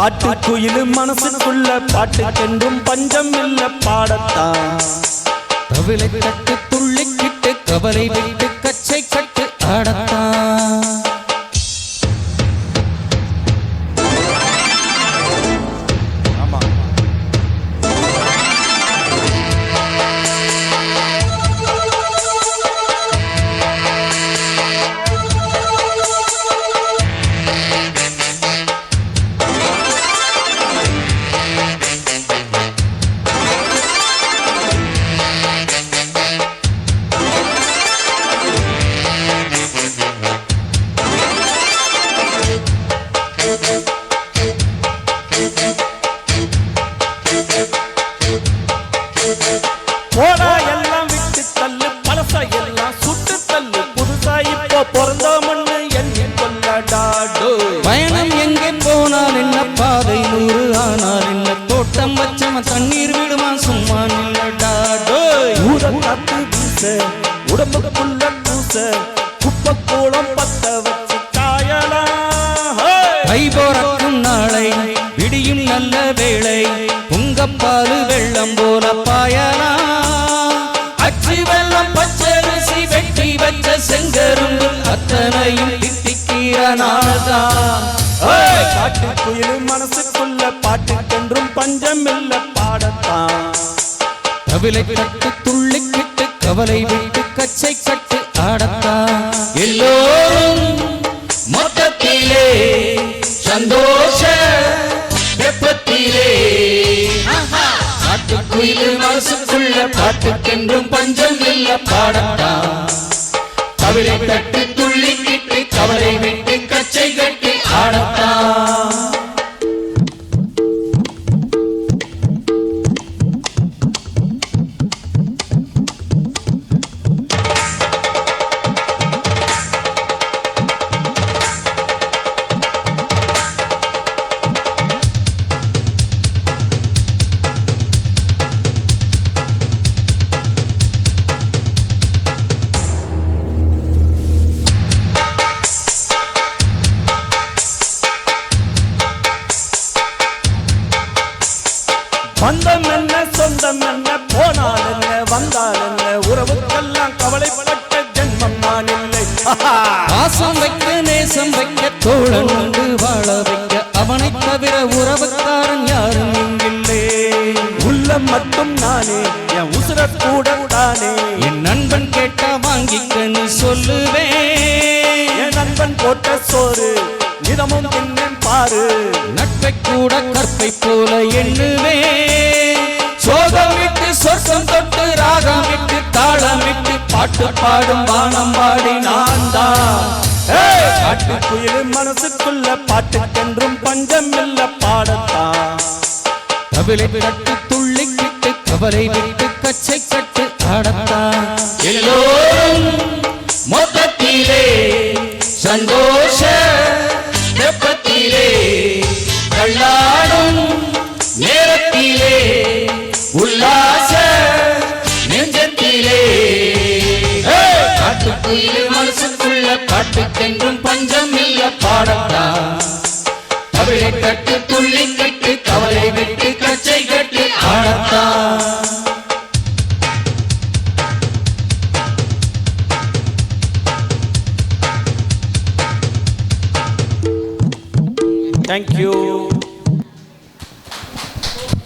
காட்டு குயில் மனசுக்குள்ள பாட்டுக்கென்றும் பஞ்சம் இல்ல பாடத்தான். கவலை கட்டு துள்ளிக்கிட்டு கவலை விட்டு கச்சை கட்டு ஆடத்தான். பழச எல்லாம் சுட்டு தள்ளு. புதுசா இப்போ பிறந்த மண்ணு எண்ணி கொள்ளடாடோ பயணம் எங்கே போனால் என்ன பாதை? நூறு ஆனால் என்ன தோட்டம் வச்சவன் தண்ணீர் விடுவான் சும்மா நில்லடாடோ. ஊர காத்து வீச உடம்புக்குள்ள பூச குப்பை கூளம் பத்த வச்சு காயலாம் ஹே! கை போறக்கும் நாளை விடியும் நல்ல வேளை. புங்கப்பாலு வெள்ளம் போல பாயலாம் பாட்டுக்கென்றும் பஞ்சம் இல்ல பாடத்தான். கவிலை கட்டு துள்ளி கிட்டு கவலை விட்டு கச்சை கட்டு ஆடத்தான். எல்லோரும் மொத்தத்திலே சந்தோஷ வெப்பத்திலே. காட்டுக்குயில் மனசுக்குள்ள பாட்டுக்கென்றும் பஞ்சம் இல்ல பாடத்தான். கவிலை கட்டு பந்தம் என்ன சொந்தம் என்ன போனால் என்ன வந்தால் என்ன உறவுக்கெல்லாம் கவலைப்பட்ட ஜென்மம் நான் இல்லை. பாசம் வைக்க நேசம் வைக்க தோழன் உண்டு வாழ வைக்க அவனை தவிர உறவுக்காரன் யாரும் இங்கில்லே. உள்ளம் மட்டும் நானே என் உசுர கூட தானே. என் நண்பன் கேட்டா வாங்கிக்கன்னு சொல்லுவேன். என் நண்பன் போட்ட சோறு நிதமும் தின்னேன் பாரு. நட்பை கூட கற்பை போல எண்ணுவேன் பாட்டு பாடும் வானம் பாடி நான் தான் காட்டு குயில் மனசுக்குள்ள பாட்டுக்கென்றும் பஞ்சம் இல்ல பாடத்தான் கவலை கட்டு துள்ளிக்கிட்டு கவலை விட்டு கச்சை கட்டு ஆடத்தான். எல்லோரும் மொத்தத்திலே சந்தோஷ வெப்பத்திலே கள்ளாடும் நேரத்திலே உல்லாச காட்டுக்கென்றும் பஞ்சம் இல்ல பாடத்தா தமிழை கட்டு துள்ளி கட்டு கவலை வெட்டு கச்சை கட்டு ஆடத்தா Thank you. Thank you.